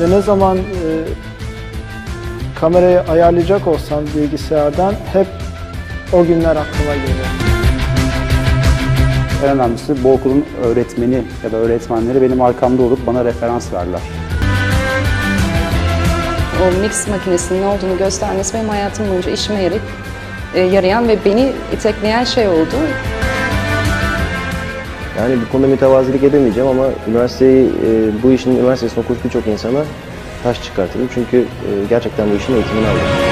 Ve ne zaman e, kamerayı ayarlayacak olsam bilgisayardan hep o günler aklıma geliyor. En önemlisi bu okulun öğretmeni ya da öğretmenleri benim arkamda olup bana referans verdiler. O mix makinesinin ne olduğunu göstermesi benim hayatım boyunca işime yarayıp, e, yarayan ve beni itekleyen şey oldu. Yani bu konuda mütevazilik edemeyeceğim ama üniversiteyi, e, bu işin üniversitesinde okumuş birçok insana taş çıkartırım. Çünkü e, gerçekten bu işin eğitimini aldım.